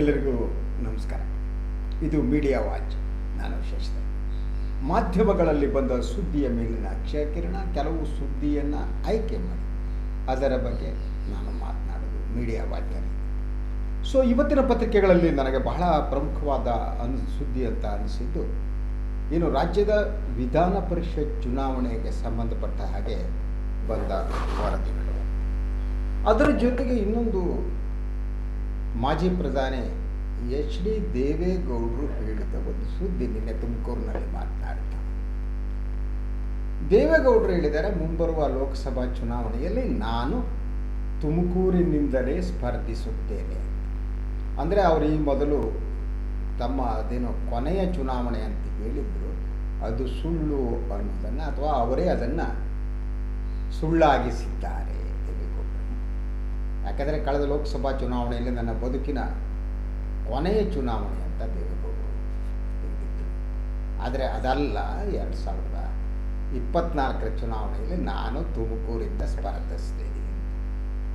ಎಲ್ಲರಿಗೂ ನಮಸ್ಕಾರ. ಇದು ಮೀಡಿಯಾ ವಾಚ್ ನಾನು ಶಶಿ ಮಾಧ್ಯಮಗಳಲ್ಲಿ ಬಂದ ಸುದ್ದಿಯ ಮೇಲಿನ ಅಕ್ಷಯಕಿರಣ ಕೆಲವು ಸುದ್ದಿಯನ್ನು ಆಯ್ಕೆ ಮಾಡಿ. ಅದರ ಬಗ್ಗೆ ನಾನು ಮಾತನಾಡೋದು ಮೀಡಿಯಾ ವಾಚ್ನಲ್ಲಿ ಸೊ ಇವತ್ತಿನ ಪತ್ರಿಕೆಗಳಲ್ಲಿ ನನಗೆ ಬಹಳ ಪ್ರಮುಖವಾದ ಅನ್, ಸುದ್ದಿ ಅಂತ ಅನಿಸಿದ್ದು ಏನು ರಾಜ್ಯದ ವಿಧಾನ ಪರಿಷತ್ ಚುನಾವಣೆಗೆ ಸಂಬಂಧಪಟ್ಟ ಹಾಗೆ ಬಂದ ವರದಿಗಳು. ಅದರ ಜೊತೆಗೆ ಇನ್ನೊಂದು ಮಾಜಿ ಪ್ರಧಾನಿ ಎಚ್ ಡಿ ದೇವೇಗೌಡರು ಹೇಳಿದ ಒಂದು ಸುದ್ದಿ ನಿನ್ನೆ ತುಮಕೂರಿನಲ್ಲಿ ಮಾತನಾಡ್ತಾ ದೇವೇಗೌಡರು ಹೇಳಿದ್ದಾರೆ, ಮುಂಬರುವ ಲೋಕಸಭಾ ಚುನಾವಣೆಯಲ್ಲಿ ನಾನು ತುಮಕೂರಿನಿಂದಲೇ ಸ್ಪರ್ಧಿಸುತ್ತೇನೆ. ಅಂದರೆ ಅವರು ಈ ಮೊದಲು ತಮ್ಮ ಅದೇನೋ ಕೊನೆಯ ಚುನಾವಣೆ ಅಂತ ಹೇಳಿದ್ರು, ಅದು ಸುಳ್ಳು ಅನ್ನೋದನ್ನು ಅಥವಾ ಅವರೇ ಅದನ್ನು ಸುಳ್ಳಾಗಿಸಿದ್ದಾರೆ. ಯಾಕಂದರೆ ಕಳೆದ ಲೋಕಸಭಾ ಚುನಾವಣೆಯಲ್ಲಿ ನನ್ನ ಬದುಕಿನ ಕೊನೆಯ ಚುನಾವಣೆ ಅಂತ ದೇವೇಗೌಡರು ಆದರೆ ಅದಲ್ಲ, ಎರಡು ಸಾವಿರದ ಇಪ್ಪತ್ನಾಲ್ಕರ ಚುನಾವಣೆಯಲ್ಲಿ ನಾನು ತುಮಕೂರಿಂದ ಸ್ಪರ್ಧಿಸ್ತೇನೆ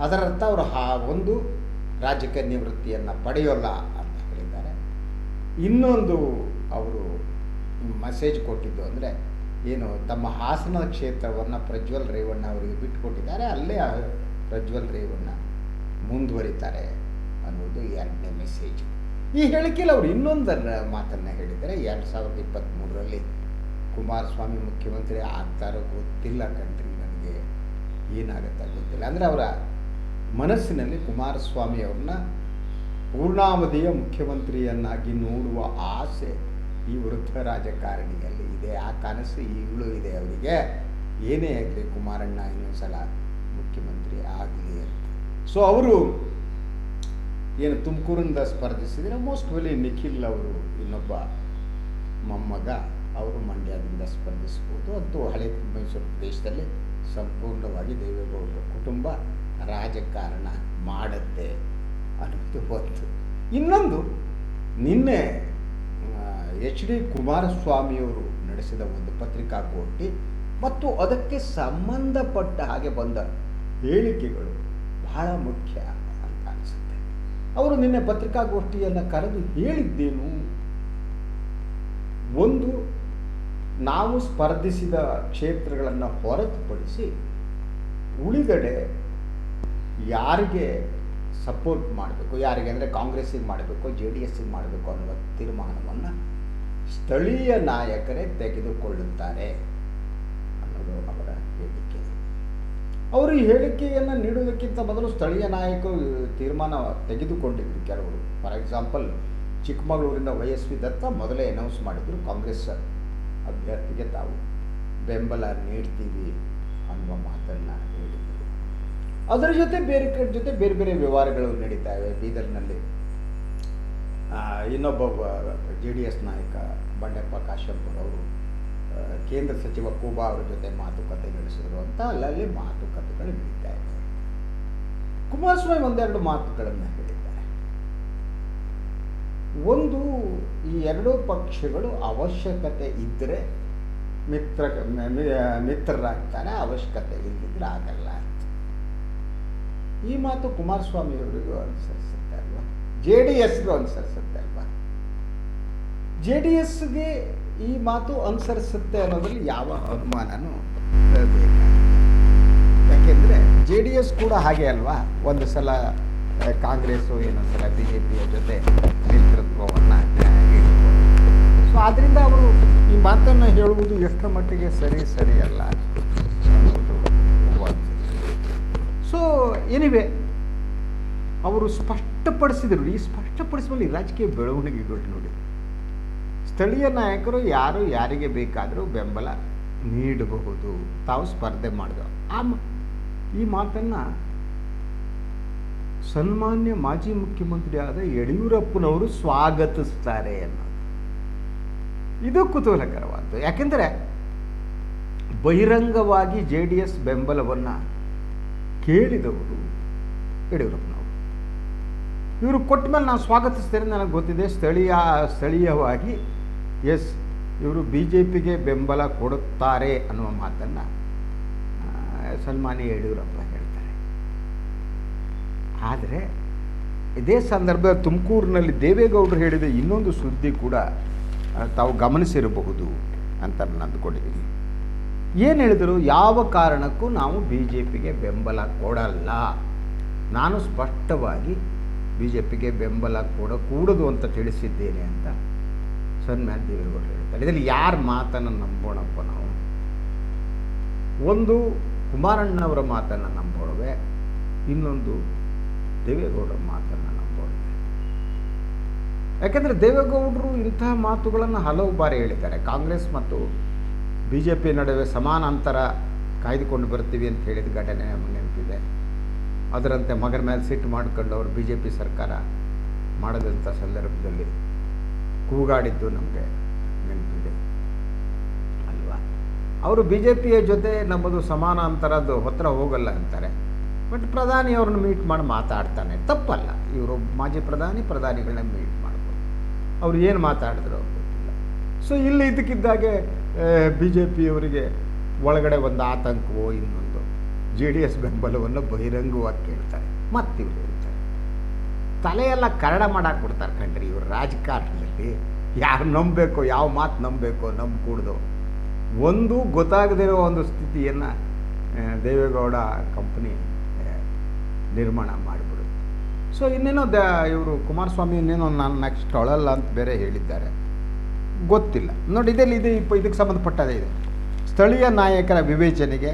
ಅದರರ್ಥ ಅವರು ಆ ಒಂದು ರಾಜಕೀಯ ನಿವೃತ್ತಿಯನ್ನು ಪಡೆಯೋಲ್ಲ ಅಂತ ಹೇಳಿದ್ದಾರೆ. ಇನ್ನೊಂದು ಅವರು ಮೆಸೇಜ್ ಕೊಟ್ಟಿದ್ದು ಅಂದರೆ, ಏನು ತಮ್ಮ ಹಾಸನದ ಕ್ಷೇತ್ರವನ್ನು ಪ್ರಜ್ವಲ್ ರೇವಣ್ಣ ಅವರಿಗೆ ಬಿಟ್ಟುಕೊಟ್ಟಿದ್ದಾರೆ ಅಲ್ಲೇ ಪ್ರಜ್ವಲ್ ರೇವಣ್ಣ ಮುಂದುವರಿತಾರೆ ಅನ್ನೋದು ಎರಡನೇ ಮೆಸೇಜ್ ಈ ಹೇಳಿಕೆಯಲ್ಲಿ ಅವರು ಇನ್ನೊಂದರ ಮಾತನ್ನು ಹೇಳಿದ್ದಾರೆ. ಎರಡು ಸಾವಿರದ ಇಪ್ಪತ್ತ್ಮೂರರಲ್ಲಿ ಕುಮಾರಸ್ವಾಮಿ ಮುಖ್ಯಮಂತ್ರಿ ಆಗ್ತಾರೋ ಗೊತ್ತಿಲ್ಲ ಕಣ್ರಿ ನನಗೆ. ಏನಾಗುತ್ತೆ ಗೊತ್ತಿಲ್ಲ. ಅಂದರೆ ಅವರ ಮನಸ್ಸಿನಲ್ಲಿ ಕುಮಾರಸ್ವಾಮಿ ಅವ್ರನ್ನ ಪೂರ್ಣಾವಧಿಯ ಮುಖ್ಯಮಂತ್ರಿಯನ್ನಾಗಿ ನೋಡುವ ಆಸೆ ಈ ವೃದ್ಧ ರಾಜಕಾರಣಿಯಲ್ಲಿ ಇದೆ. ಆ ಕನಸು ಈಗಲೂ ಇದೆ ಅವರಿಗೆ. ಏನೇ ಆಗಲಿ ಕುಮಾರಣ್ಣ ಇನ್ನೊಂದು ಸಲ ಮುಖ್ಯಮಂತ್ರಿ ಆಗಲಿ ಅಂತ. ಸೊ ಅವರು ಏನು ತುಮಕೂರಿಂದ ಸ್ಪರ್ಧಿಸಿದರೆ ಮೋಸ್ಟ್ ವೆಲಿ ನಿಖಿಲ್ ಅವರು ಇನ್ನೊಬ್ಬ ಮೊಮ್ಮಗ ಅವರು ಮಂಡ್ಯದಿಂದ ಸ್ಪರ್ಧಿಸ್ಬೋದು. ಅಂತೂ ಹಳೆ ಮೈಸೂರು ಪ್ರದೇಶದಲ್ಲಿ ಸಂಪೂರ್ಣವಾಗಿ ದೇವೇಗೌಡರ ಕುಟುಂಬ ರಾಜಕಾರಣ ಮಾಡುತ್ತೆ ಅನ್ನೋದು ಒಂದು ಇನ್ನೊಂದು, ನಿನ್ನೆ ಎಚ್ ಡಿ ಕುಮಾರಸ್ವಾಮಿಯವರು ನಡೆಸಿದ ಒಂದು ಪತ್ರಿಕಾಗೋಷ್ಠಿ ಮತ್ತು ಅದಕ್ಕೆ ಸಂಬಂಧಪಟ್ಟ ಹಾಗೆ ಬಂದ ಹೇಳಿಕೆಗಳು ಬಹಳ ಮುಖ್ಯ ಅಂತ ಅನಿಸುತ್ತೆ. ಅವರು ನಿನ್ನೆ ಪತ್ರಿಕಾಗೋಷ್ಠಿಯನ್ನು ಕರೆದು ಹೇಳಿದ್ದೇನು? ಒಂದು, ನಾವು ಸ್ಪರ್ಧಿಸಿದ ಕ್ಷೇತ್ರಗಳನ್ನು ಹೊರತುಪಡಿಸಿ ಉಳಿದೆಡೆ ಯಾರಿಗೆ ಸಪೋರ್ಟ್ ಮಾಡಬೇಕು? ಯಾರಿಗೆ ಅಂದರೆ ಕಾಂಗ್ರೆಸ್ಸಿಗೆ ಮಾಡಬೇಕು, ಜೆ ಡಿ ಎಸ್ಸಿಗೆ ಮಾಡಬೇಕು ಅನ್ನುವ ತೀರ್ಮಾನವನ್ನು ಸ್ಥಳೀಯ ನಾಯಕರೇ ತೆಗೆದುಕೊಳ್ಳುತ್ತಾರೆ ಅನ್ನೋದು ಅವರ ಹೇಳಿಕೆ. ಅವರು ಈ ಹೇಳಿಕೆಯನ್ನು ನೀಡುವುದಕ್ಕಿಂತ ಮೊದಲು ಸ್ಥಳೀಯ ನಾಯಕರು ತೀರ್ಮಾನ ತೆಗೆದುಕೊಂಡಿದ್ದರು ಕೆಲವರು. ಫಾರ್ ಎಕ್ಸಾಂಪಲ್ ಚಿಕ್ಕಮಗಳೂರಿನ ವೈ ಎಸ್ ವಿ ದತ್ತ ಮೊದಲೇ ಅನೌನ್ಸ್ ಮಾಡಿದರು ಕಾಂಗ್ರೆಸ್ ಅಭ್ಯರ್ಥಿಗೆ ತಾವು ಬೆಂಬಲ ನೀಡ್ತೀವಿ ಅನ್ನುವ ಮಾತನ್ನು ಹೇಳಿದರು. ಅದರ ಜೊತೆ ಬೇರೆ ಕಡೆ ಜೊತೆ ಬೇರೆ ಬೇರೆ ವ್ಯವಹಾರಗಳು ನಡೀತಾ ಇವೆ. ಬೀದರ್ನಲ್ಲಿ ಇನ್ನೊಬ್ಬ, ಜೆ ಡಿ ಎಸ್ ನಾಯಕ ಬಂಡೆಪ್ಪ ಕಾಶ್ಯಪುರ್ ಅವರು ಕೇಂದ್ರ ಸಚಿವ ಕೂಬಾ ಅವರ ಜೊತೆ ಮಾತುಕತೆ ನಡೆಸಿದ್ರು ಅಂತ ಅಲ್ಲಲ್ಲಿ ಮಾತುಕತೆಗಳು ನಡೀತಾ ಇದೆ. ಕುಮಾರಸ್ವಾಮಿ ಒಂದೆರಡು ಮಾತುಗಳನ್ನು ಹೇಳಿದ್ದಾರೆ. ಒಂದು, ಈ ಎರಡೂ ಪಕ್ಷಗಳು ಅವಶ್ಯಕತೆ ಇದ್ದರೆ ಮಿತ್ರ, ಮಿತ್ರರಾಗ್ತಾರೆ, ಅವಶ್ಯಕತೆ ಇಲ್ಲದಿದ್ರೆ ಆಗಲ್ಲ ಈ ಮಾತು ಕುಮಾರಸ್ವಾಮಿ ಅವರಿಗೂ ಅನುಸರಿಸುತ್ತೆ ಅಲ್ವಾ? ಜೆ ಡಿ ಎಸ್ಗೂ ಅನುಸರಿಸುತ್ತೆ ಅಲ್ವಾ? ಜೆ ಡಿ ಎಸ್ಗೆ ಈ ಮಾತು ಅನುಸರಿಸುತ್ತೆ ಅನ್ನೋದ್ರಲ್ಲಿ ಯಾವ ಅನುಮಾನನೂ ಬೇಕಾಗಿಲ್ಲ ಯಾಕೆಂದರೆ ಜೆ ಡಿ ಎಸ್ ಕೂಡ ಹಾಗೆ ಅಲ್ವಾ? ಒಂದು ಸಲ ಕಾಂಗ್ರೆಸ್ಸು, ಇನ್ನೊಂದು ಸಲ ಬಿ ಜೆ ಪಿಯ ಜೊತೆ ನೇತೃತ್ವವನ್ನು ಸೊ ಆದ್ದರಿಂದ ಅವರು ಈ ಮಾತನ್ನು ಹೇಳುವುದು ಎಷ್ಟರ ಮಟ್ಟಿಗೆ ಸರಿ ಸರಿ ಅಲ್ಲ ಸೊ ಎನಿವೆ ಅವರು ಸ್ಪಷ್ಟಪಡಿಸಿದರು. ಈ ಸ್ಪಷ್ಟಪಡಿಸುವಲ್ಲಿ ರಾಜಕೀಯ ಬೆಳವಣಿಗೆಗಳು ನೋಡಿ. ಸ್ಥಳೀಯ ನಾಯಕರು ಯಾರು, ಯಾರಿಗೆ ಬೇಕಾದರೂ ಬೆಂಬಲ ನೀಡಬಹುದು. ತಾವು ಸ್ಪರ್ಧೆ ಮಾಡಿದ್ರು ಆ ಈ ಮಾತನ್ನು ಸನ್ಮಾನ್ಯ ಮಾಜಿ ಮುಖ್ಯಮಂತ್ರಿ ಆದ ಯಡಿಯೂರಪ್ಪನವರು ಸ್ವಾಗತಿಸ್ತಾರೆ ಅನ್ನೋದು. ಇದು ಕುತೂಹಲಕರವಾದ್ದು. ಯಾಕೆಂದರೆ ಬಹಿರಂಗವಾಗಿ ಜೆ ಡಿ ಎಸ್ ಬೆಂಬಲವನ್ನು ಕೇಳಿದವರು ಯಡಿಯೂರಪ್ಪನವರು. ಇವರು ಕೊಟ್ಟ ಮೇಲೆ ನಾನು ಸ್ವಾಗತಿಸ್ತೇನೆ, ನನಗೆ ಗೊತ್ತಿದೆ. ಸ್ಥಳೀಯ, ಸ್ಥಳೀಯವಾಗಿ ಎಸ್, ಇವರು ಬಿ ಜೆ ಪಿಗೆ ಬೆಂಬಲ ಕೊಡುತ್ತಾರೆ ಅನ್ನುವ ಮಾತನ್ನು ಸಲ್ಮಾನಿ ಯಡಿಯೂರಪ್ಪ ಹೇಳ್ತಾರೆ. ಆದರೆ, ಇದೇ ಸಂದರ್ಭ ತುಮಕೂರಿನಲ್ಲಿ ದೇವೇಗೌಡರು ಹೇಳಿದ ಇನ್ನೊಂದು ಸುದ್ದಿ ಕೂಡ ತಾವು ಗಮನಿಸಿರಬಹುದು ಅಂತ ನಾನು ಅಂದ್ಕೊಂಡಿದ್ದೀನಿ. ಏನು ಹೇಳಿದರು? ಯಾವ ಕಾರಣಕ್ಕೂ ನಾವು ಬಿ ಜೆ ಪಿಗೆ ಬೆಂಬಲ ಕೊಡಲ್ಲ. ನಾನು ಸ್ಪಷ್ಟವಾಗಿ ಬಿ ಜೆ ಪಿಗೆ ಬೆಂಬಲ ಕೊಡಕೂಡದು ಅಂತ ತಿಳಿಸಿದ್ದೇನೆ ಅಂತ ಸನ್ಮಾನ್ ದೇವೇಗೌಡರು ಹೇಳ್ತಾರೆ ಇದರಲ್ಲಿ ಯಾರ ಮಾತನ್ನು ನಂಬೋಣಪ್ಪ ನಾವು? ಒಂದು ಕುಮಾರಣ್ಣವರ ಮಾತನ್ನು ನಂಬೋಣವೆ ಇನ್ನೊಂದು ದೇವೇಗೌಡರ ಮಾತನ್ನು ನಂಬೋಣವೆ ಯಾಕೆಂದರೆ ದೇವೇಗೌಡರು ಇಂತಹ ಮಾತುಗಳನ್ನು ಹಲವು ಬಾರಿ ಹೇಳಿದ್ದಾರೆ. ಕಾಂಗ್ರೆಸ್ ಮತ್ತು ಬಿ ಜೆ ಪಿ ನಡುವೆ ಸಮಾನಾಂತರ ಕಾಯ್ದುಕೊಂಡು ಬರ್ತೀವಿ ಅಂತ ಹೇಳಿದ ಘಟನೆ ನಮಗೆ ನೆನಪಿದೆ. ಅದರಂತೆ ಮಗನ ಮೇಲೆ ಸಿಟ್ಟು ಮಾಡಿಕೊಂಡು ಅವರು ಬಿ ಜೆ ಪಿ ಸರ್ಕಾರ ಮಾಡದಂಥ ಸಂದರ್ಭದಲ್ಲಿ ಕೂಗಾಡಿದ್ದು ನಮಗೆ ನೆನಪಿದೆ. ಅಲ್ವಾ? ಅವರು ಬಿ ಜೆ ಪಿಯ ಜೊತೆ ನಮ್ಮದು ಸಮಾನಾಂತರದ್ದು ಹತ್ರ ಹೋಗಲ್ಲ ಅಂತಾರೆ. ಬಟ್ ಪ್ರಧಾನಿ ಅವ್ರನ್ನ ಮೀಟ್ ಮಾಡಿ ಮಾತಾಡ್ತಾನೆ. ತಪ್ಪಲ್ಲ. ಇವರು ಮಾಜಿ ಪ್ರಧಾನಿ, ಪ್ರಧಾನಿಗಳನ್ನ ಮೀಟ್ ಮಾಡ್ಬೋದು. ಅವ್ರು ಏನು ಮಾತಾಡಿದ್ರು ಗೊತ್ತಿಲ್ಲ. ಸೊ ಇಲ್ಲಿ ಇದಕ್ಕಿದ್ದಾಗೆ ಬಿ ಜೆ ಪಿಯವರಿಗೆ ಒಳಗಡೆ ಒಂದು ಆತಂಕವೋ ಇನ್ನೊಂದು ಜೆ ಡಿ ಎಸ್ ಬೆಂಬಲವನ್ನು ಬಹಿರಂಗವಾಗಿ ಕೇಳ್ತಾರೆ. ಮತ್ತಿವ್ರು ಹೇಳ್ತಾರೆ. ತಲೆಯೆಲ್ಲ ಕರಡ ಮಾಡಾಕ್ ಬಿಡ್ತಾರೆ ಕಣ್ರಿ ಇವರು ರಾಜಕಾರಣದಲ್ಲಿ ಯಾರು ನಂಬಬೇಕು, ಯಾವ ಮಾತು ನಂಬಬೇಕು ನಂಬಕೂಡ್ದು ಒಂದು ಗೊತ್ತಾಗದಿರೋ ಒಂದು ಸ್ಥಿತಿಯನ್ನು ದೇವೇಗೌಡ ಕಂಪ್ನಿ ನಿರ್ಮಾಣ ಮಾಡಿಬಿಡುತ್ತೆ. ಸೊ ಇನ್ನೇನೋ ದ, ಇವರು ಕುಮಾರಸ್ವಾಮಿ ಇನ್ನೇನೋ ನಾನು ನೆಕ್ಸ್ಟ್ ಅಳಲ್ಲ ಅಂತ ಬೇರೆ ಹೇಳಿದ್ದಾರೆ. ಗೊತ್ತಿಲ್ಲ. ನೋಡಿ, ಇದರಲ್ಲಿ ಇದು ಇಪ್ಪ, ಇದಕ್ಕೆ ಸಂಬಂಧಪಟ್ಟದೇ ಇದೆ. ಸ್ಥಳೀಯ ನಾಯಕರ ವಿವೇಚನೆಗೆ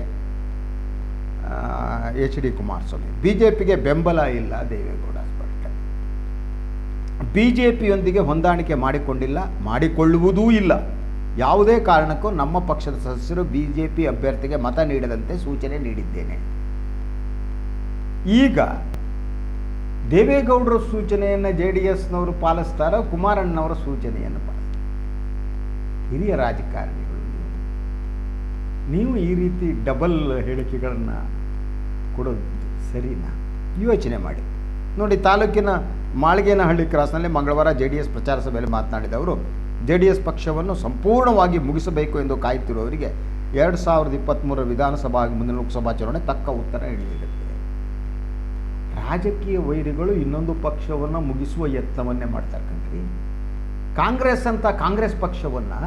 H D Kumaraswamy. B J ಪಿಗೆ ಬೆಂಬಲ ಇಲ್ಲ ದೇವೇಗೌಡ. ಬಿ ಜೆ ಪಿಯೊಂದಿಗೆ ಹೊಂದಾಣಿಕೆ ಮಾಡಿಕೊಂಡಿಲ್ಲ, ಮಾಡಿಕೊಳ್ಳುವುದೂ ಇಲ್ಲ. ಯಾವುದೇ ಕಾರಣಕ್ಕೂ ನಮ್ಮ ಪಕ್ಷದ ಸದಸ್ಯರು ಬಿ ಜೆ ಪಿ ಅಭ್ಯರ್ಥಿಗೆ ಮತ ನೀಡದಂತೆ ಸೂಚನೆ ನೀಡಿದ್ದೇನೆ. ಈಗ ದೇವೇಗೌಡರ ಸೂಚನೆಯನ್ನು ಜೆ ಡಿ ಎಸ್ನವರು ಪಾಲಿಸ್ತಾರೋ, ಕುಮಾರಣ್ಣವರ ಸೂಚನೆಯನ್ನು ಪಾಲಿಸ್ತಾರೆ. ಹಿರಿಯ ರಾಜಕಾರಣಿಗಳು ನೀವು. ಈ ರೀತಿ ಡಬಲ್ ಹೇಳಿಕೆಗಳನ್ನು ಕೊಡೋದು ಸರಿನಾ? ಯೋಚನೆ ಮಾಡಿ. ನೋಡಿ, ತಾಲೂಕಿನ ಮಾಳಿಗೇನಹಳ್ಳಿ ಕ್ರಾಸ್ನಲ್ಲಿ ಮಂಗಳವಾರ ಜೆ ಡಿ ಎಸ್ ಪ್ರಚಾರ ಸಭೆಯಲ್ಲಿ ಮಾತನಾಡಿದವರು ಜೆ ಡಿ ಎಸ್ ಪಕ್ಷವನ್ನು ಸಂಪೂರ್ಣವಾಗಿ ಮುಗಿಸಬೇಕು ಎಂದು ಕಾಯುತ್ತಿರುವವರಿಗೆ ಎರಡು ಸಾವಿರದ ಇಪ್ಪತ್ತ್ಮೂರರ ವಿಧಾನಸಭಾ ಮುಂದಿನ ಲೋಕಸಭಾ ಚುನಾವಣೆ ತಕ್ಕ ಉತ್ತರ ನೀಡಿರುತ್ತೆ ರಾಜಕೀಯ ವೈರಿಗಳು ಇನ್ನೊಂದು ಪಕ್ಷವನ್ನು ಮುಗಿಸುವ ಯತ್ನವನ್ನೇ ಮಾಡ್ತಾರೆ ಕಣ್ರಿ ಕಾಂಗ್ರೆಸ್ ಅಂತ ಕಾಂಗ್ರೆಸ್ ಪಕ್ಷವನ್ನು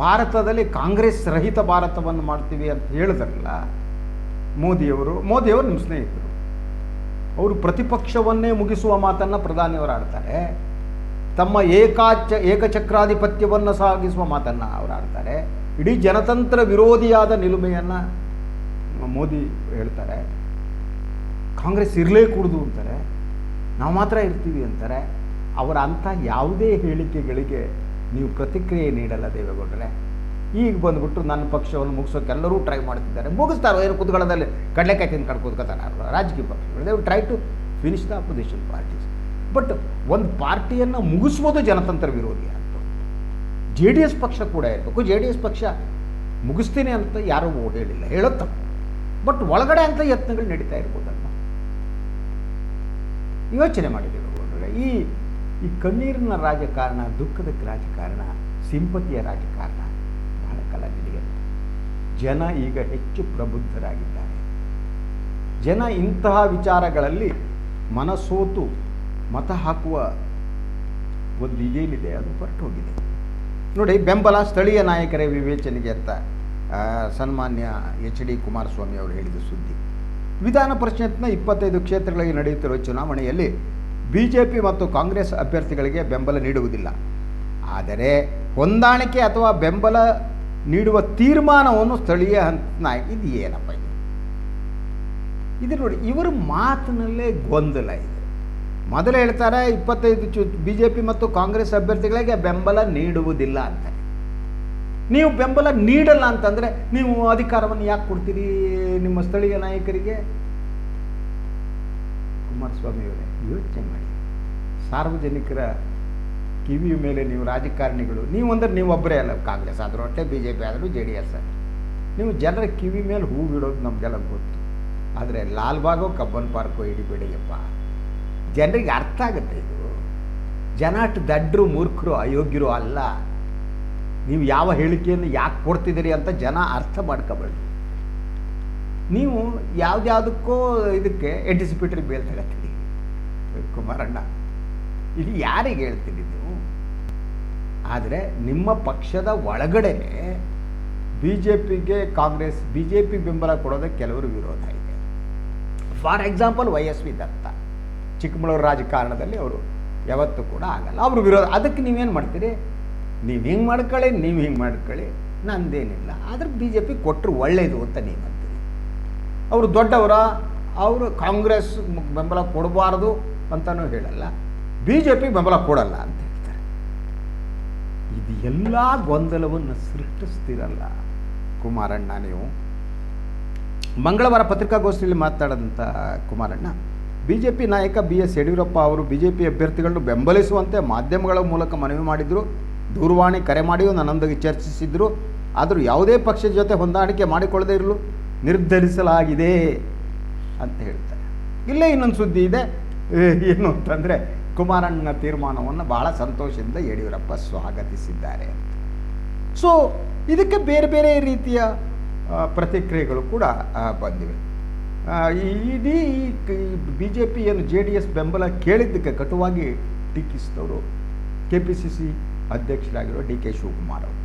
ಭಾರತದಲ್ಲಿ ಕಾಂಗ್ರೆಸ್ ರಹಿತ ಭಾರತವನ್ನು ಮಾಡ್ತೀವಿ ಅಂತ ಹೇಳಿದ್ರಲ್ಲ ಮೋದಿಯವರು ಮೋದಿಯವರು ನಿಮ್ಮ ಸ್ನೇಹಿತರು. ಅವರು ಪ್ರತಿಪಕ್ಷವನ್ನೇ ಮುಗಿಸುವ ಮಾತನ್ನು ಪ್ರಧಾನಿಯವರು ಆಡ್ತಾರೆ ತಮ್ಮ ಏಕಾಚ, ಏಕಚಕ್ರಾಧಿಪತ್ಯವನ್ನು ಸಾಗಿಸುವ ಮಾತನ್ನು ಅವರು ಆಡ್ತಾರೆ ಇಡೀ ಜನತಂತ್ರ ವಿರೋಧಿಯಾದ ನಿಲುಮೆಯನ್ನು ಮೋದಿ ಹೇಳ್ತಾರೆ. ಕಾಂಗ್ರೆಸ್ ಇರಲೇ ಕೂಡದು ಅಂತಾರೆ. ನಾವು ಮಾತ್ರ ಇರ್ತೀವಿ ಅಂತಾರೆ. ಅವರ ಅಂಥ ಯಾವುದೇ ಹೇಳಿಕೆಗಳಿಗೆ ನೀವು ಪ್ರತಿಕ್ರಿಯೆ ನೀಡಲ್ಲ ದೇವೇಗೌಡರೆ. ಈಗ ಬಂದುಬಿಟ್ಟು ನನ್ನ ಪಕ್ಷವನ್ನು ಮುಗಿಸೋಕೆ ಎಲ್ಲರೂ ಟ್ರೈ ಮಾಡ್ತಿದ್ದಾರೆ ಮುಗಿಸ್ತಾರೆ ಏನು ಕುತ್ಕೊಳ್ಳೋದಲ್ಲಿ ಕಡಲೆಕಾಯಿ ತಿಂದು ಕಡ್ ಕೂತ್ಕೋತಾರೆ ರಾಜಕೀಯ ಪಕ್ಷಗಳು. They try to finish the opposition parties but ಒಂದು ಪಾರ್ಟಿಯನ್ನು ಮುಗಿಸ್ಬೋದು ಜನತಂತ್ರ ವಿರೋಧಿ ಅಂತ. ಜೆ ಡಿ ಎಸ್ ಪಕ್ಷ ಕೂಡ ಇರಬೇಕು. ಜೆ ಡಿ ಎಸ್ ಪಕ್ಷ ಮುಗಿಸ್ತೀನಿ ಅಂತ ಯಾರೂ ಹೇಳಿಲ್ಲ. ಹೇಳುತ್ತ ಬಟ್ ಒಳಗಡೆ ಅಂತ ಯತ್ನಗಳು ನಡೀತಾ ಇರ್ಬೋದಲ್ಲ ಯೋಚನೆ ಮಾಡಿದ್ದೀವಿ ಈ ಈ ಕಣ್ಣೀರಿನ ರಾಜಕಾರಣ, ದುಃಖದ ರಾಜಕಾರಣ, ಸಿಂಪತಿಯ ರಾಜಕಾರಣ ಜನ ಈಗ ಹೆಚ್ಚು ಪ್ರಬುದ್ಧರಾಗಿದ್ದಾರೆ. ಜನ ಇಂತಹ ವಿಚಾರಗಳಲ್ಲಿ ಮನಸೋತು ಮತ ಹಾಕುವ ಒಂದು ಇದೇನಿದೆ, ಅದು ಹೊರಟು ಹೋಗಿದೆ ನೋಡಿ, ಬೆಂಬಲ ಸ್ಥಳೀಯ ನಾಯಕರ ವಿವೇಚನೆಗೆ ಅಂತ ಸನ್ಮಾನ್ಯ ಎಚ್ ಡಿ ಕುಮಾರಸ್ವಾಮಿ ಅವರು ಹೇಳಿದ ಸುದ್ದಿ. ವಿಧಾನ ಪರಿಷತ್ನ ಇಪ್ಪತ್ತೈದು ಕ್ಷೇತ್ರಗಳಿಗೆ ನಡೆಯುತ್ತಿರುವ ಚುನಾವಣೆಯಲ್ಲಿ ಬಿ ಜೆ ಪಿ ಮತ್ತು ಕಾಂಗ್ರೆಸ್ ಅಭ್ಯರ್ಥಿಗಳಿಗೆ ಬೆಂಬಲ ನೀಡುವುದಿಲ್ಲ. ಆದರೆ ಹೊಂದಾಣಿಕೆ ಅಥವಾ ಬೆಂಬಲ ನೀಡುವ ತೀರ್ಮಾನವನ್ನು ಸ್ಥಳೀಯ ಹಂತ ನಾಯಕ ಇದು ಏನಪ್ಪ ಇದು? ಇದು ನೋಡಿ, ಇವರ ಮಾತಿನಲ್ಲೇ ಗೊಂದಲ ಇದೆ. ಮೊದಲು ಹೇಳ್ತಾರೆ, ಇಪ್ಪತ್ತೈದು ಚು ಬಿ ಜೆ ಪಿ ಮತ್ತು ಕಾಂಗ್ರೆಸ್ ಅಭ್ಯರ್ಥಿಗಳಿಗೆ ಬೆಂಬಲ ನೀಡುವುದಿಲ್ಲ ಅಂತಾರೆ ನೀವು ಬೆಂಬಲ ನೀಡಲ್ಲ ಅಂತಂದರೆ ನೀವು ಅಧಿಕಾರವನ್ನು ಯಾಕೆ ಕೊಡ್ತೀರಿ ನಿಮ್ಮ ಸ್ಥಳೀಯ ನಾಯಕರಿಗೆ? ಕುಮಾರಸ್ವಾಮಿ ಅವರೇ ಯೋಚನೆ ಮಾಡಿ. ಸಾರ್ವಜನಿಕರ ಕಿವಿಯ ಮೇಲೆ ನೀವು ರಾಜಕಾರಣಿಗಳು, ನೀವು ಅಂದರೆ ನೀವು ಒಬ್ಬರೇ ಅಲ್ಲ ಕಾಂಗ್ರೆಸ್ ಆದರೂ ಅಷ್ಟೇ ಬಿ ಜೆ ಪಿ ಆದರೂ ಜೆ ಡಿ ಎಸ್ ನೀವು ಜನರ ಕಿವಿ ಮೇಲೆ ಹೂ ಬಿಡೋದು ನಮಗೆಲ್ಲ ಗೊತ್ತು. ಆದರೆ ಲಾಲ್ಬಾಗೋ ಕಬ್ಬನ್ ಪಾರ್ಕೋ ಹಿಡಿಬೇಡಿಯಪ್ಪ. ಜನರಿಗೆ ಅರ್ಥ ಆಗುತ್ತೆ ಇದು. ಜನ ಅಷ್ಟು ದಡ್ಡರು ಮೂರ್ಖರು, ಅಯೋಗ್ಯರು ಅಲ್ಲ. ನೀವು ಯಾವ ಹೇಳಿಕೆಯನ್ನು ಯಾಕೆ ಕೊಡ್ತಿದ್ದೀರಿ ಅಂತ ಜನ ಅರ್ಥ ಮಾಡ್ಕೋಬೇಡಿ ನೀವು ಯಾವುದ್ಯಾವುದಕ್ಕೋ ಇದಕ್ಕೆ ಎಂಟಿಸಿಪೇಟರಿ ಬೇಲ್ ತಗೋತೀರಿ. ಕುಮಾರಣ್ಣ ಇದು ಯಾರಿಗೆ ಹೇಳ್ತೀರಿ ನೀವು ಆದರೆ ನಿಮ್ಮ ಪಕ್ಷದ ಒಳಗಡೆ ಬಿ ಜೆ ಪಿಗೆ ಕಾಂಗ್ರೆಸ್ ಬಿ ಜೆ ಪಿ ಬೆಂಬಲ ಕೊಡೋದಕ್ಕೆ ಕೆಲವರು ವಿರೋಧ ಇದೆ. For example Y S V Datta. Chikkamagaluru ರಾಜಕಾರಣದಲ್ಲಿ ಅವರು ಯಾವತ್ತೂ ಕೂಡ ಆಗಲ್ಲ. ಅವರು ವಿರೋಧ, ಅದಕ್ಕೆ ನೀವೇನು ಮಾಡ್ತೀರಿ? ನೀವು ಹಿಂಗೆ ಮಾಡ್ಕೊಳ್ಳಿ, ನೀವು ಹಿಂಗೆ ಮಾಡ್ಕೊಳ್ಳಿ, ನಂದೇನಿಲ್ಲ. ಆದರೆ ಬಿ ಜೆ ಪಿ ಕೊಟ್ಟರು ಒಳ್ಳೆಯದು ಅಂತ ನೀವು ಅಂತೀರಿ. ಅವರು ದೊಡ್ಡವರ, ಅವರು ಕಾಂಗ್ರೆಸ್ ಬೆಂಬಲ ಕೊಡಬಾರ್ದು ಅಂತಲೂ ಹೇಳಲ್ಲ. ಬಿ ಜೆ ಪಿ ಬೆಂಬಲ ಕೊಡಲ್ಲ ಅಂತ. ಇದು ಎಲ್ಲ ಗೊಂದಲವನ್ನು ಸೃಷ್ಟಿಸ್ತಿರಲ್ಲ. ಕುಮಾರಣ್ಣ ನೀವು. ಮಂಗಳವಾರ ಪತ್ರಿಕಾಗೋಷ್ಠಿಯಲ್ಲಿ ಮಾತಾಡಿದಂಥ ಕುಮಾರಣ್ಣ ಬಿ ಜೆ ಪಿ ನಾಯಕ ಬಿ ಎಸ್ ಯಡಿಯೂರಪ್ಪ ಅವರು ಬಿ ಜೆ ಪಿ ಅಭ್ಯರ್ಥಿಗಳನ್ನು ಬೆಂಬಲಿಸುವಂತೆ ಮಾಧ್ಯಮಗಳ ಮೂಲಕ ಮನವಿ ಮಾಡಿದರು. ದೂರವಾಣಿ ಕರೆ ಮಾಡಿಯೂ ನನ್ನೊಂದಿಗೆ ಚರ್ಚಿಸಿದರು. ಆದರೂ ಯಾವುದೇ ಪಕ್ಷದ ಜೊತೆ ಹೊಂದಾಣಿಕೆ ಮಾಡಿಕೊಳ್ಳದೇ ಇರಲು ನಿರ್ಧರಿಸಲಾಗಿದೆ ಅಂತ ಹೇಳ್ತಾರೆ. ಇಲ್ಲೇ ಇನ್ನೊಂದು ಸುದ್ದಿ ಇದೆ. ಏನು ಅಂತಂದರೆ ಕುಮಾರಣ್ಣನ ತೀರ್ಮಾನವನ್ನು ಬಹಳ ಸಂತೋಷದಿಂದ ಯಡಿಯೂರಪ್ಪ ಸ್ವಾಗತಿಸಿದ್ದಾರೆ. ಸೊ ಇದಕ್ಕೆ ಬೇರೆ ಬೇರೆ ರೀತಿಯ ಪ್ರತಿಕ್ರಿಯೆಗಳು ಕೂಡ ಬಂದಿವೆ. ಇಡೀ ಬಿ ಜೆ ಪಿ ಏನು ಜೆ ಡಿ ಎಸ್ ಬೆಂಬಲ ಕೇಳಿದ್ದಕ್ಕೆ ಕಟುವಾಗಿ ಟೀಕಿಸಿದವರು ಕೆ ಪಿ ಸಿ ಸಿ ಅಧ್ಯಕ್ಷರಾಗಿರೋ ಡಿ ಕೆ ಶಿವಕುಮಾರ್ ಅವರು.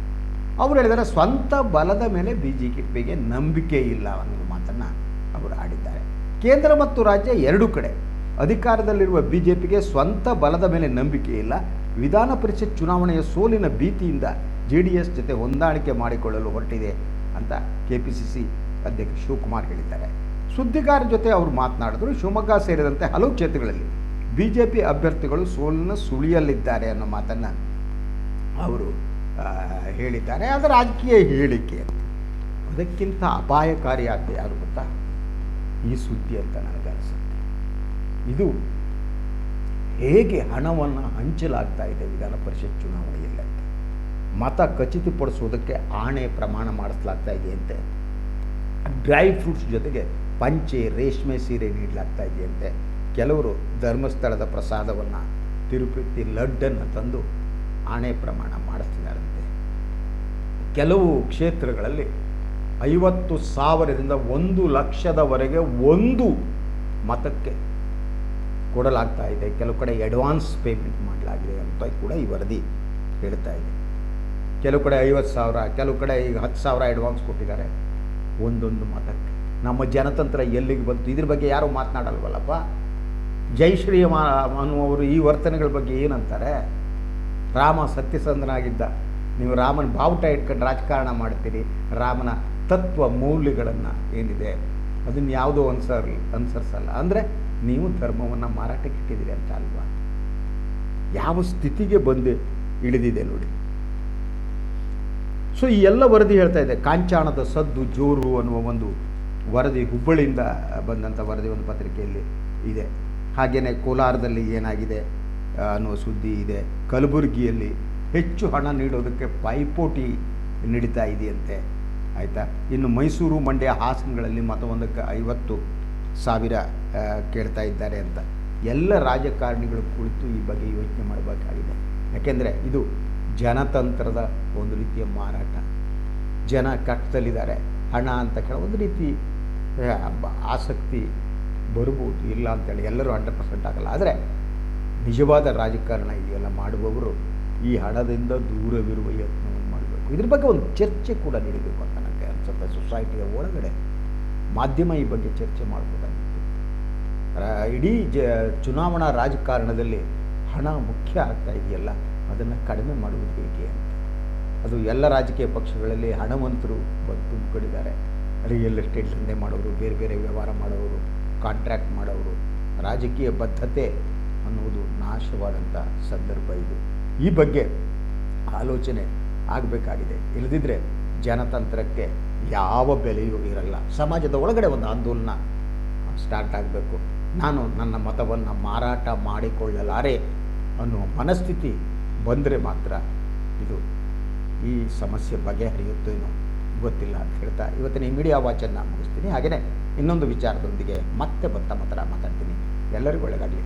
ಅವರು ಹೇಳಿದ್ದಾರೆ ಸ್ವಂತ ಬಲದ ಮೇಲೆ ಬಿ ಜೆ ಪಿಗೆ ನಂಬಿಕೆ ಇಲ್ಲ ಅನ್ನೋ ಮಾತನ್ನು ಅವರು ಆಡಿದ್ದಾರೆ. ಕೇಂದ್ರ ಮತ್ತು ರಾಜ್ಯ ಎರಡೂ ಕಡೆ. ಅಧಿಕಾರದಲ್ಲಿರುವ ಬಿಜೆಪಿಗೆ ಸ್ವಂತ ಬಲದ ಮೇಲೆ ನಂಬಿಕೆ ಇಲ್ಲ. ವಿಧಾನ ಪರಿಷತ್ ಚುನಾವಣೆಯ ಸೋಲಿನ ಭೀತಿಯಿಂದ ಜೆ ಡಿ ಎಸ್ ಜೊತೆ ಹೊಂದಾಣಿಕೆ ಮಾಡಿಕೊಳ್ಳಲು ಹೊರಟಿದೆ ಅಂತ ಕೆ ಪಿ ಸಿ ಸಿ ಅಧ್ಯಕ್ಷ ಶಿವಕುಮಾರ್ ಹೇಳಿದ್ದಾರೆ. ಸುದ್ದಿಗಾರರ ಜೊತೆ ಅವರು ಮಾತನಾಡಿದ್ರು, ಶಿವಮೊಗ್ಗ ಸೇರಿದಂತೆ ಹಲವು ಕ್ಷೇತ್ರಗಳಲ್ಲಿ ಬಿ ಜೆ ಪಿ ಅಭ್ಯರ್ಥಿಗಳು ಸೋಲಿನ ಸುಳಿಯಲ್ಲಿದ್ದಾರೆ ಅನ್ನೋ ಮಾತನ್ನು ಅವರು ಹೇಳಿದ್ದಾರೆ. ಅದು ರಾಜಕೀಯ ಹೇಳಿಕೆ. ಅದಕ್ಕಿಂತ ಅಪಾಯಕಾರಿಯಾದ ಯಾರು ಗೊತ್ತಾ? ಈ ಸುದ್ದಿ ಅಂತ ನನಗನ್ಸುತ್ತೆ ಇದು ಹೇಗೆ ಹಣವನ್ನು ಹಂಚಲಾಗ್ತಾ ಇದೆ ವಿಧಾನ ಪರಿಷತ್ ಚುನಾವಣೆಯಲ್ಲಿ ಅಂತ. ಮತ ಖಚಿತಪಡಿಸೋದಕ್ಕೆ ಆಣೆ ಪ್ರಮಾಣ ಮಾಡಿಸಲಾಗ್ತಾ ಇದೆಯಂತೆ ಡ್ರೈ ಫ್ರೂಟ್ಸ್ ಜೊತೆಗೆ ಪಂಚೆ, ರೇಷ್ಮೆ ಸೀರೆ ನೀಡಲಾಗ್ತಾ ಇದೆಯಂತೆ ಕೆಲವರು ಧರ್ಮಸ್ಥಳದ ಪ್ರಸಾದವನ್ನು ತಿರುಪತಿ ಲಡ್ಡನ್ನು ತಂದು ಆಣೆ ಪ್ರಮಾಣ ಮಾಡಿಸ್ತಿದ್ದಾರಂತೆ ಕೆಲವು ಕ್ಷೇತ್ರಗಳಲ್ಲಿ ಐವತ್ತು ಸಾವಿರದಿಂದ ಒಂದು ಲಕ್ಷದವರೆಗೆ ಒಂದು ಮತಕ್ಕೆ ಕೊಡಲಾಗ್ತಾ ಇದೆ ಕೆಲವು ಕಡೆ ಅಡ್ವಾನ್ಸ್ ಪೇಮೆಂಟ್ ಮಾಡಲಾಗಿದೆ ಅಂತ ಕೂಡ ಈ ವರದಿ ಹೇಳ್ತಾ ಇದೆ ಕೆಲವು ಕಡೆ ಐವತ್ತು ಸಾವಿರ, ಕೆಲವು ಕಡೆ ಈಗ ಹತ್ತು ಸಾವಿರ ಅಡ್ವಾನ್ಸ್ ಕೊಟ್ಟಿದ್ದಾರೆ. ಒಂದೊಂದು ಮತಕ್ಕೆ. ನಮ್ಮ ಜನತಂತ್ರ ಎಲ್ಲಿಗೆ ಬಂತು? ಇದ್ರ ಬಗ್ಗೆ ಯಾರೂ ಮಾತನಾಡಲ್ವಲ್ಲಪ್ಪ? ಜೈಶ್ರೀ ಮಾ ಅನ್ನುವರು ಈ ವರ್ತನೆಗಳ ಬಗ್ಗೆ ಏನಂತಾರೆ? ರಾಮ ಸತ್ಯಸಂಧನಾಗಿದ್ದ. ನೀವು ರಾಮನ ಬಾವುಟ ಇಟ್ಕೊಂಡು ರಾಜಕಾರಣ ಮಾಡ್ತೀರಿ. ರಾಮನ ತತ್ವ, ಮೌಲ್ಯಗಳನ್ನು ಏನಿದೆ? ಅದನ್ನು ಯಾವುದೋ ಅನ್ಸರ್ಲಿ ಅನುಸರಿಸಲ್ಲ ಅಂದರೆ ನೀವು ಧರ್ಮವನ್ನು ಮಾರಾಟಕ್ಕೆ ಇಟ್ಟಿದ್ದೀರಿ ಅಂತ ಅಲ್ವಾ? ಯಾವ ಸ್ಥಿತಿಗೆ ಬಂದು ಇಳಿದಿದೆ ನೋಡಿ. ಸೊ ಈ ಎಲ್ಲ ವರದಿ ಹೇಳ್ತಾ ಇದೆ. ಕಾಂಚಾಣದ ಸದ್ದು, ಜೋರು ಅನ್ನುವ ಒಂದು ವರದಿ ಹುಬ್ಬಳ್ಳಿಯಿಂದ ಬಂದಂಥ ವರದಿ ಒಂದು ಪತ್ರಿಕೆಯಲ್ಲಿ ಇದೆ. ಹಾಗೆಯೇ ಕೋಲಾರದಲ್ಲಿ ಏನಾಗಿದೆ ಅನ್ನುವ ಸುದ್ದಿ ಇದೆ. ಕಲಬುರಗಿಯಲ್ಲಿ ಹೆಚ್ಚು ಹಣ ನೀಡೋದಕ್ಕೆ ಪೈಪೋಟಿ ನಡೀತಾ ಇದೆಯಂತೆ. ಆಯಿತಾ? ಇನ್ನು ಮೈಸೂರು ಮಂಡ್ಯ ಹಾಸನಗಳಲ್ಲಿ ಮತ್ತೊಂದಕ್ಕೆ ಐವತ್ತು ಸಾವಿರ ಕೇಳ್ತಾ ಇದ್ದಾರೆ ಅಂತ. ಎಲ್ಲ ರಾಜಕಾರಣಿಗಳು ಕುಳಿತು ಈ ಬಗ್ಗೆ ಯೋಚನೆ ಮಾಡಬೇಕಾಗಿದೆ. ಯಾಕೆಂದರೆ ಇದು ಜನತಂತ್ರದ ಒಂದು ರೀತಿಯ ಮಾರಾಟ. ಜನ ಕಟ್ಟದಲ್ಲಿದ್ದಾರೆ. ಹಣ ಅಂತ ಕೇಳ ಒಂದು ರೀತಿ ಆಸಕ್ತಿ ಬರ್ಬೋದು ಇಲ್ಲ ಅಂತೇಳಿ ಎಲ್ಲರೂ ಹಂಡ್ರೆಡ್ ಪರ್ಸೆಂಟ್ ಆಗಲ್ಲ. ಆದರೆ ನಿಜವಾದ ರಾಜಕಾರಣ ಇದೆಯಲ್ಲ, ಮಾಡುವವರು ಈ ಹಣದಿಂದ ದೂರವಿರುವ ಯತ್ನವನ್ನು ಮಾಡಬೇಕು. ಇದ್ರ ಬಗ್ಗೆ ಒಂದು ಚರ್ಚೆ ಕೂಡ ನೀಡಬೇಕು ಅಂತ ನನಗೆ ಅನಿಸುತ್ತೆ. ಸೊಸೈಟಿಯ ಒಳಗಡೆ ಮಾಧ್ಯಮ ಈ ಬಗ್ಗೆ ಚರ್ಚೆ ಮಾಡ್ಬೋದಾಗಿತ್ತು. ರಾ- ಇಡೀ ಜ, ಚುನಾವಣಾ ರಾಜಕಾರಣದಲ್ಲಿ ಹಣ ಮುಖ್ಯ ಆಗ್ತಾ ಇದೆಯಲ್ಲ, ಅದನ್ನು ಕಡಿಮೆ ಮಾಡುವುದು ಹೇಗೆ ಅಂತ. ಅದು ಎಲ್ಲ ರಾಜಕೀಯ ಪಕ್ಷಗಳಲ್ಲಿ ಹಣವಂತರು ತುಂಬಿಕೊಂಡಿದ್ದಾರೆ ರಿಯಲ್ ಎಸ್ಟೇಟ್ ದಂಧೆ ಮಾಡೋರು, ಬೇರೆ ಬೇರೆ ವ್ಯವಹಾರ ಮಾಡೋರು, ಕಾಂಟ್ರಾಕ್ಟ್ ಮಾಡೋರು, ರಾಜಕೀಯ ಬದ್ಧತೆ ಅನ್ನುವುದು ನಾಶವಾದಂಥ ಸಂದರ್ಭ ಇದು. ಈ ಬಗ್ಗೆ ಆಲೋಚನೆ ಆಗಬೇಕಾಗಿದೆ. ಇಲ್ಲದಿದ್ದರೆ ಜನತಂತ್ರಕ್ಕೆ ಯಾವ ಬೆಲೆಯೂ ಇರಲ್ಲ. ಸಮಾಜದ ಒಳಗಡೆ ಒಂದು ಆಂದೋಲನ ಸ್ಟಾರ್ಟ್ ಆಗಬೇಕು. ನಾನು ನನ್ನ ಮತವನ್ನು ಮಾರಾಟ ಮಾಡಿಕೊಳ್ಳಲಾರೆ ಅನ್ನುವ ಮನಸ್ಥಿತಿ ಬಂದರೆ ಮಾತ್ರ ಇದು ಈ ಸಮಸ್ಯೆ ಬಗೆಹರಿಯುತ್ತೇನೋ ಗೊತ್ತಿಲ್ಲ ಅಂತ ಹೇಳ್ತಾ ಇವತ್ತಿನ ಈ ಮೀಡಿಯಾ ವಾಚನ್ನು ಮುಗಿಸ್ತೀನಿ. ಹಾಗೆಯೇ ಇನ್ನೊಂದು ವಿಚಾರದೊಂದಿಗೆ ಮತ್ತೆ ಬಂತ ಮಾತ್ರ ಮಾತಾಡ್ತೀನಿ. ಎಲ್ಲರಿಗೂ ಒಳ್ಳೆಯದಾಗಲಿ